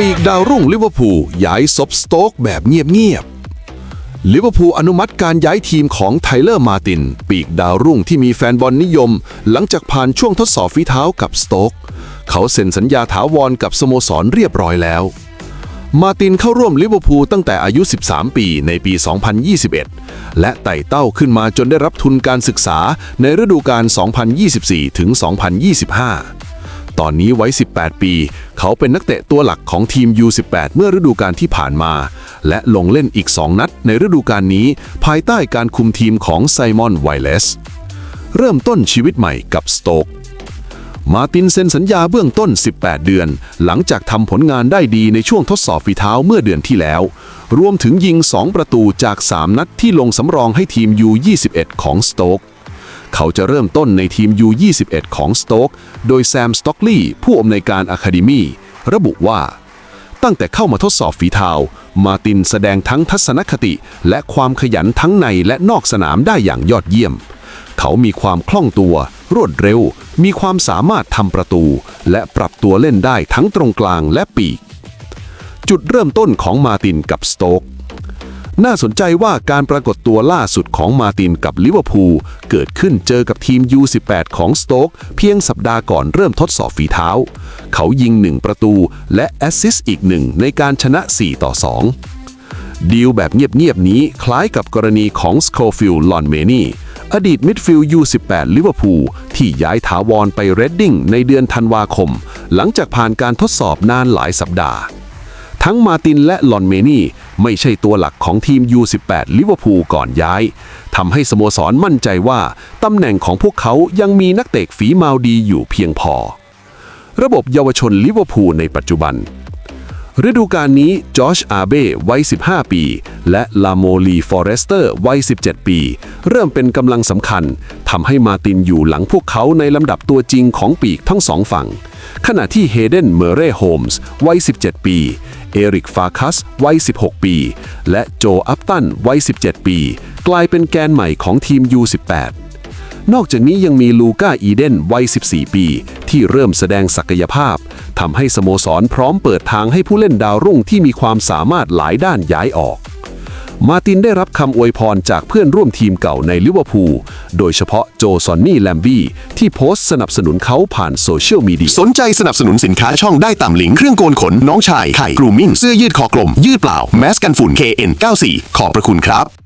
ปีกดาวรุ่งลิเวอร์พูลย้ายซบสโต๊กแบบเงียบๆลิเวอร์พูลอนุมัติการย้ายทีมของไทเลอร์มาติน ปีกดาวรุ่งที่มีแฟนบอลนิยม หลังจากผ่านช่วงทดสอบฝีเท้ากับสโต๊กเขาเซ็นสัญญาถาวรกับสโมสรเรียบร้อยแล้ว มาตินเข้าร่วมลิเวอร์พูลตั้งแต่อายุ 13 ปีในปี 2021 และไต่เต้าขึ้นมาจนได้รับทุนการศึกษาในฤดูกาล2024ถึง2025 ตอนนี้ไว้ 18 ปี เขาเป็นนักเตะตัวหลักของทีม U18 เมื่อฤดูกาลที่ผ่านมา และลงเล่นอีก 2 นัดในฤดูกาลนี้ ภายใต้การคุมทีมของไซมอนไวเลสเริ่มต้นชีวิตใหม่กับสโต๊กมาตินเซ็นสัญญาเบื้องต้น 18 เดือน หลังจากทำผลงานได้ดีในช่วงทดสอบฝีเท้าเมื่อเดือนที่แล้ว รวมถึงยิง 2 ประตูจาก 3 นัดที่ลงสำรองให้ทีม U21 ของสโต๊ก เขาจะเริ่มต้นในทีม U21 ของสโต๊กโดยแซมสต็อกลีย์ผู้อำนวยการอะคาเดมีระบุว่า ตั้งแต่เข้ามาทดสอบฝีเท้ามาตินแสดงทั้งทัศนคติ และความขยันทั้งในและนอกสนามได้อย่างยอดเยี่ยม เขามีความคล่องตัว รวดเร็ว มีความสามารถทำประตู และปรับตัวเล่นได้ทั้งตรงกลางและปีก จุดเริ่มต้นของมาตินกับสโต๊ก น่าสนใจว่าการปรากฏตัวล่าสุดของมาตินกับลิเวอร์พูลเกิดขึ้นเจอกับทีม U18 ของสโต๊กเพียงสัปดาห์ก่อนเริ่มทดสอบฝีเท้า เขายิง 1 ประตูและแอสซิสต์อีกหนึ่งในการชนะ 4 ต่อ 2 ดีลแบบเงียบ ๆ นี้คล้ายกับกรณีของสโคฟิลลอนเมนีอดีตมิดฟิลด์ U18 ลิเวอร์พูลที่ย้ายถาวรไปเรดดิ้งในเดือนธันวาคม หลังจากผ่านการทดสอบนานหลายสัปดาห์ ทั้งมาตินและลอนเมนี่ ไม่ใช่ตัวหลักของทีม U18 ลิเวอร์พูลก่อนย้ายทำให้สโมสรมั่นใจว่าตำแหน่งของพวกเขายังมีนักเตะฝีมาดีอยู่เพียงพอ ระบบเยาวชนลิเวอร์พูลในปัจจุบัน ฤดูกาลนี้จอชอาเบ้วัย 15 ปี และลาโมลีฟอเรสเตอร์วัย 17 ปี เริ่มเป็นกำลังสำคัญทำให้มาตินอยู่หลังพวกเขาในลำดับตัวจริงของปีกทั้งสองฝั่ง ขณะที่เฮเดนเมเร่โฮมส์วัย 17 ปี เอริกฟาคัสวัย 16 ปี และโจอัปตันวัย 17 ปี กลายเป็นแกนใหม่ของทีม U18 นอกจากนี้ยังมีลูก้าอีเดนวัย 14 ปี ที่เริ่มแสดงศักยภาพทำให้สโมสรพร้อมเปิดทางให้ผู้เล่นดาวรุ่งที่มีความสามารถหลายด้านย้ายออก มาตินได้รับคำอวยพรจากเพื่อนร่วมทีมเก่าในลิเวอร์พูล โดยเฉพาะโจซอนนี่แลมบี้ที่โพสต์สนับสนุนเขาผ่านโซเชียลมีเดีย สนใจสนับสนุนสินค้าช่องได้ตามลิงก์เครื่องโกนขน น้องชาย ไข่กรูมิ่งเสื้อยืดคอกลม ยืดเปล่า แมสกันฝุ่น KN94 ขอบพระคุณครับ